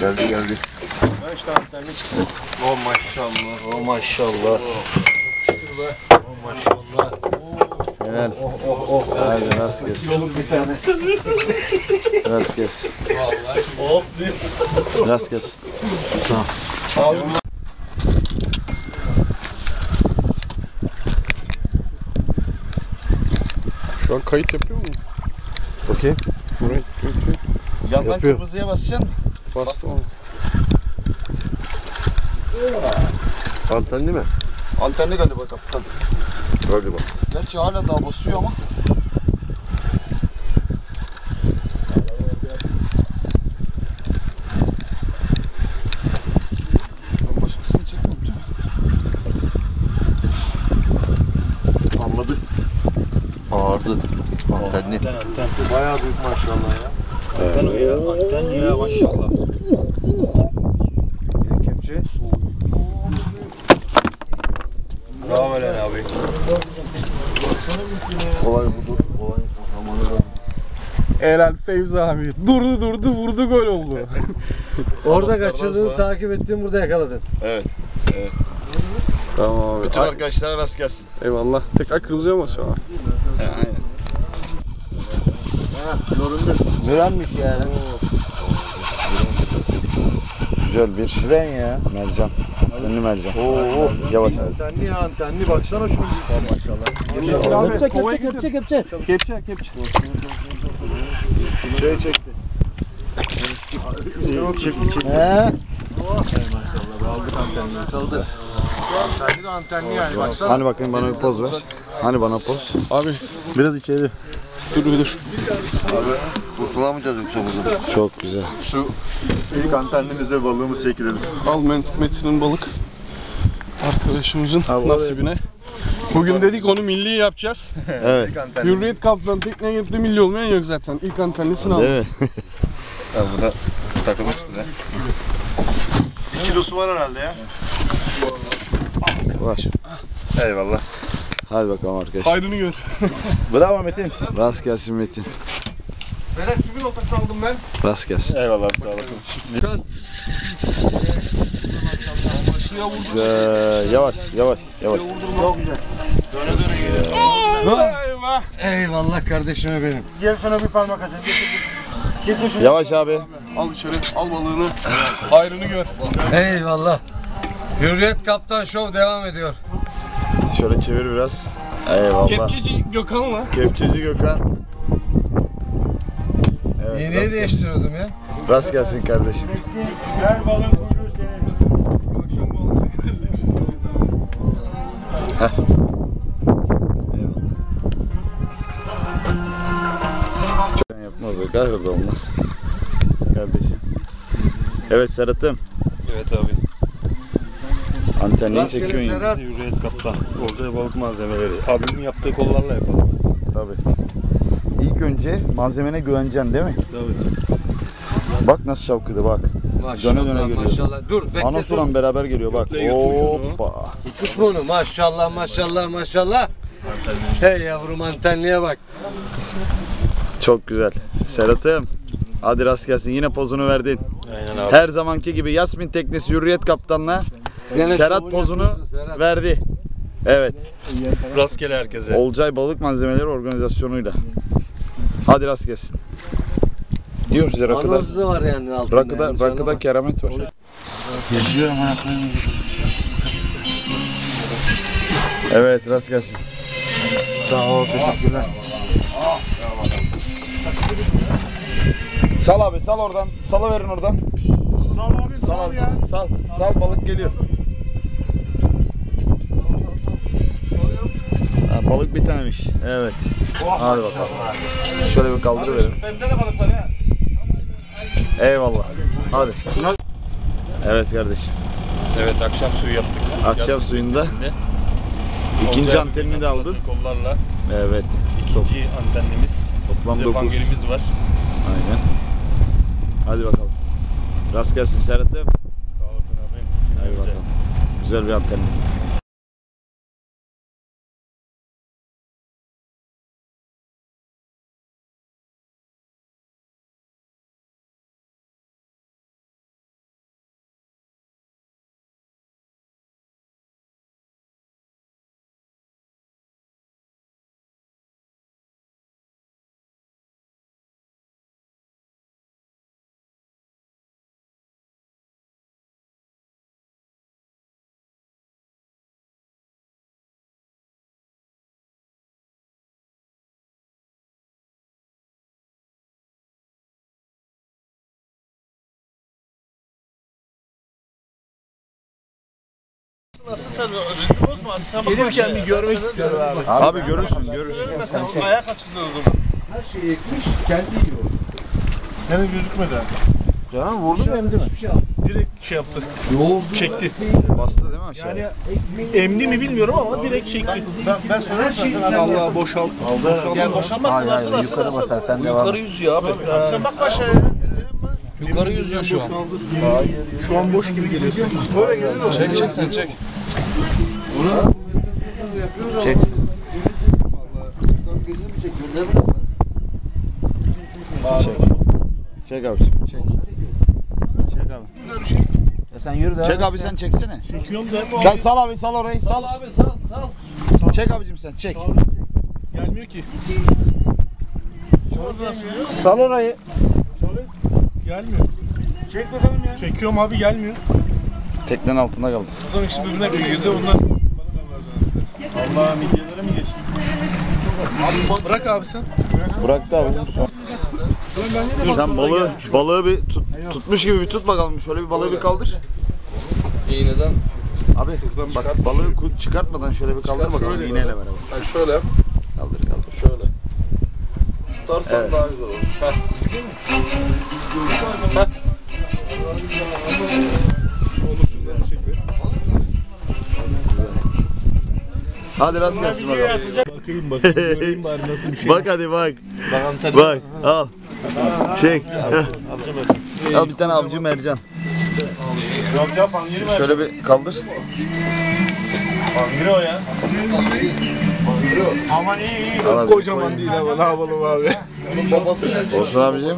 Geldi geldi. Beş tane antenli çıktı. Oh maşallah. Oh maşallah. Oh maşallah. Helal. Oh oh oh. Hadi rast gelsin. Yoluk bir tane. Rast gelsin. Hop diye. Rast gelsin. Abi Şu an kayıt yapıyor mu? Okey. Burayı. Yandan Yapıyor. kırmızıya basacaksın. Bastı mı? Antenli mi? Antenli galiba kaptan. Galiba. Gerçi hala daha basıyor ama. Ağırdı. Antenli. anten anten. Bayağı büyük maşallah ya. Anten ya. Anten ya maşallah. Kepçe. Bravo lan abi. Olay budur. Olay da. Helal Fevzi abi. Durdu durdu vurdu gol oldu. Orada Paslardan kaçırdığını sonra- takip ettin burada yakaladın. Evet. tamam abi. Bütün Ay- arkadaşlara rast gelsin. Eyvallah. Tekrar kırmızıya mı basıyor? Aynen. Mürenmiş yani. Güzel bir Fren ya. mercan. Antenli mercan. Oo. Yavaş abi. Antenli ya antenli baksana şunu. Kepçe kepçe kepçe kepçe. Kepçe kepçe. Şey çekti. He. Kaldır. Antenli de antenli yani baksana. Hani bakayım bana bir poz ver. Hani bana poz. Abi Biraz içeri. dur bir dur. Kurtulamayacağız yoksa burada. Çok güzel. Şu ilk antenlimizde balığımız çekilelim. Al Met- Metin'in balık. Arkadaşımızın nasibine. Bugün dedik onu milli yapacağız. Evet. Antenli. Hürriyet kaptan tekneye gelip de milli olmayan yok zaten. İlk antenlisini aldı. Değil mi? Ha, bu da takılmış bize. Bir kilosu var herhalde ya. Var. Eyvallah. Hadi bakalım arkadaşlar. Hayrını gör. Bravo Metin. Rast gelsin Metin. Beyler kimin oltası aldım ben? Rast gelsin. Eyvallah sağ olasın. Suya vurdum. Güzel. Yavaş yavaş yavaş. Döne döne geliyor. Eyvah. Eyvallah kardeşime benim. Yavaş abi. Al içeri al balığını. Hayrını gör. Eyvallah. Hürriyet Kaptan Show devam ediyor. Şöyle çevir biraz. Eyvallah. Kepçeci Gökhan'la. Kepçeci Gökhan. Evet, İğneyi değiştiriyordum ya. rast gelsin kardeşim. Akşam balık Sen yapmaz o kahrolda olmaz. Kardeşim. Evet Serhat'ım. Evet abi. Antenliği çekiyorsun yine. Serhat. Hürriyet kaptan. Orada balık malzemeleri. Abimin yaptığı kollarla yapalım. Tabii. İlk önce malzemene güveneceksin değil mi? Tabii. Bak nasıl şavkıdı bak. Maşallah Döne döne geliyor. maşallah. Dur bekle Ana dur. sulan beraber geliyor bak. Hoppa. Kuş bunu maşallah maşallah maşallah. Hey yavrum antenliye bak. Çok güzel. Serhat'ım. Hadi rast gelsin. Yine pozunu verdin. Aynen abi. Her zamanki gibi Yasmin Teknesi Hürriyet Kaptan'la Gene Serhat şovunu pozunu yapıyorsun Serhat. verdi. Evet. Rastgele herkese. Olcay Balık Malzemeleri Organizasyonu'yla. Hadi rast gelsin. Diyorum size rakıda. Anozlu var yani altında. Rakıda, yanlış rakıda anlama. keramet var. Evet rast gelsin. Sağ ol, teşekkürler. Sal abi sal oradan. Salı verin oradan. Sağ ol abi, Sal abi. Sal. Sal balık geliyor. Balık bir tanemiş. Evet. Hadi bakalım. Şöyle bir kaldırıverin. Bende de balık var ya. Eyvallah. Hadi. Evet kardeşim. Evet akşam suyu yaptık. Akşam Yaz suyunda ikinci Olcay antenini de aldın. Kollarla. Evet. İkinci antenimiz. Toplam Bir de 9. fangelimiz var. Aynen. Hadi bakalım. Rast gelsin Serhat'ım. Sağ olasın abim. Hadi bakalım. Güzel bir anten. Nasıl sen ritmi bozma. Sen Gelirken bir görmek istiyorum abi. Abi görürsün görürsün. Mesela ayak açıksın o zaman. Her şeyi ekmiş, kendi yiyor. Yani gözükmedi. Canım vurdu mu emdi mi? Hiçbir şey. Direkt şey yaptı. Yoğurdu. Çekti. Bastı değil mi aşağıya? Yani emdi mi bilmiyorum ama direkt çekti. Ben, ben söylerim sana. Sen Allah boşalt. Gel boşanmazsın asıl asıl asıl. sen Yukarı yüzüyor abi. Sen bak aşağıya. Yukarı yüzüyor şu an. Şu an boş gibi geliyorsun. Çek çek sen çek. Çek. Çek abicim çek. Çek abi. Sen yürü de. Çek abi sen çeksene. Çekiyorum da Sen sal abi sal orayı Sal sal. abi sal sal. Çek abicim sen çek. gelmiyor ki. Sal orayı. Gelmiyor. Çek bakalım ya. Çekiyorum abi gelmiyor. Teknenin altında kaldı. O zaman ikisi birbirine girdi ondan. Allah midyelere mi geçti? Bırak abi sen. Bıraktı abi. Sen balığı, balığı bir tut, tutmuş gibi bir tut bakalım. Şöyle bir balığı bir kaldır. İğneden. Abi bak balığı ku- çıkartmadan şöyle bir kaldır bakalım şöyle iğneyle böyle. beraber. Ha şöyle yap. Kaldır kaldır. Şöyle. Tutarsan daha güzel olur. Heh. Heh. Hadi rast gelsin bakalım. Bakayım bakayım. Göreyim bari nasıl bir şey. Bak hadi bak. Bakalım tadı. Bak al. Çek. Heh. Al bir tane avcı mercan. Yok ya pangiri ver. Şöyle bir kaldır. Pangiri o ya. Aman iyi iyi. Al abi. Kocaman değil ama ne yapalım abi. Babası gelecek. Olsun abicim.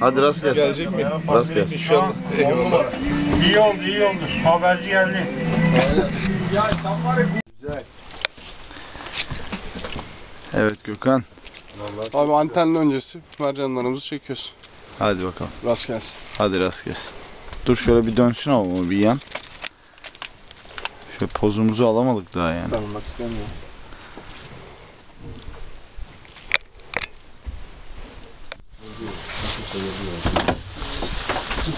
Hadi rast gelsin. Gelecek mi? Rast gelsin. İnşallah. Eyvallah. İyi oldu iyi oldu. Haberci geldi. Evet Gökhan. Abi antenli öncesi mercanlarımızı çekiyoruz. Hadi bakalım. Rast gelsin. Hadi rast gelsin. Dur şöyle bir dönsün ama bir yan. Şöyle pozumuzu alamadık daha yani. Tanımak istemiyorum.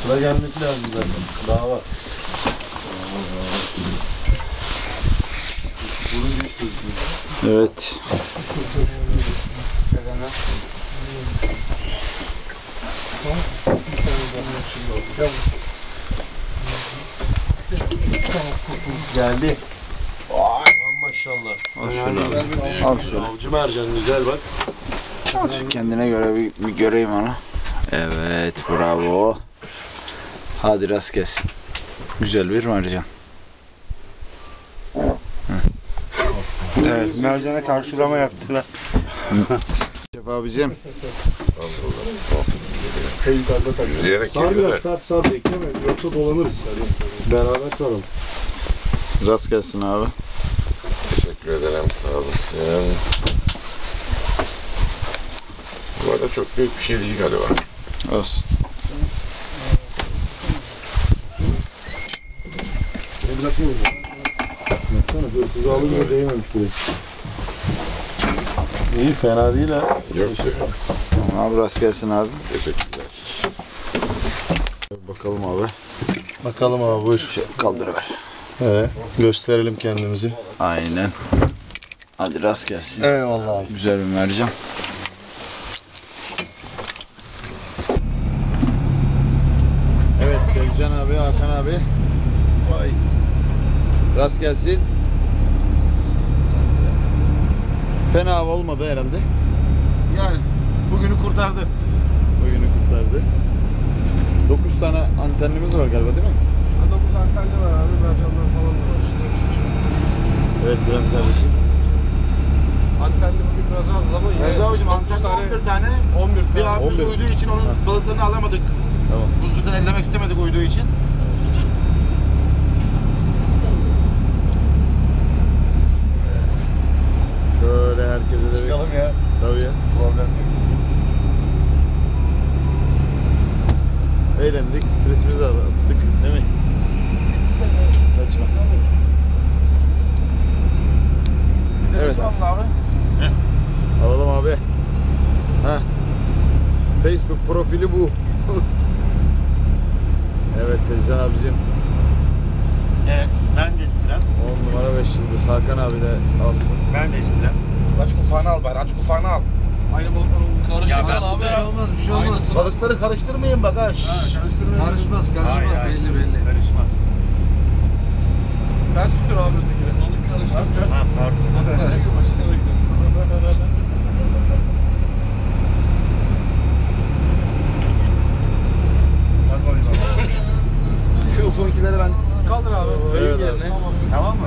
Sıra gelmesi lazım zaten. Daha var. Evet. Geldi. Vay maşallah. Al şöyle. Al şöyle. Avcı mercan güzel bak. Şu kendine göre bir, bir göreyim onu. Evet bravo. Hadi rast gelsin. Güzel bir mercan. Evet mercana karşılama yaptılar. Şef abicim. Sar biraz sar sar bekleme yoksa dolanırız. Beraber saralım. Rast gelsin abi. Teşekkür ederim sağ olasın. Bu arada çok büyük bir şey değil galiba. Olsun. Baksana hırsız alınca değmemiş bile. İyi fena değil ha. Yok Tamam abi rast gelsin abi. teşekkürler. Bakalım abi. Bakalım abi buyur. Şöyle kaldırıver. Evet, gösterelim kendimizi. Aynen. Hadi rast gelsin. Eyvallah abi. Güzel bir mercan. Evet Gezcan abi, Hakan abi. Vay. Rast gelsin. Fena hava olmadı herhalde. Yani bugünü kurtardı. Bugünü kurtardı. 9 tane antenimiz var galiba değil mi? 9 antenli var abi mercanlar falan da var işte. Evet Bülent kardeşim. Antenli bugün biraz az ama yine Recep abicim 9 antende tane 11 tane. 11 Bir tane. abimiz 11. uyduğu için onun balıklarını alamadık. Tamam. Buzluktan ellemek istemedik uyduğu için. Şöyle herkese de Çıkalım ya. Tabii ya. Problem yok. Eğlendik, stresimizi attık değil mi? Kaçma. Evet. Tamam abi. Alalım abi. Ha. Facebook profili bu. evet Tezcan abicim. Evet. Ben de istirem. 10 numara 5 yıldız. Hakan abi de alsın. Ben de istirem. Aç ufağını al bari. Aç ufağını al. Karışık ben al abi bir şey olmaz bir şey olmaz. Balıkları karıştırmayın bak ha. Şşş. Karışmaz karışmaz Hayır, belli belli. Karışmaz. Ters tutur abi ötekine. Ha pardon. Şu ufunkileri ben kaldır abi. Öğün yerine. Tamam mı?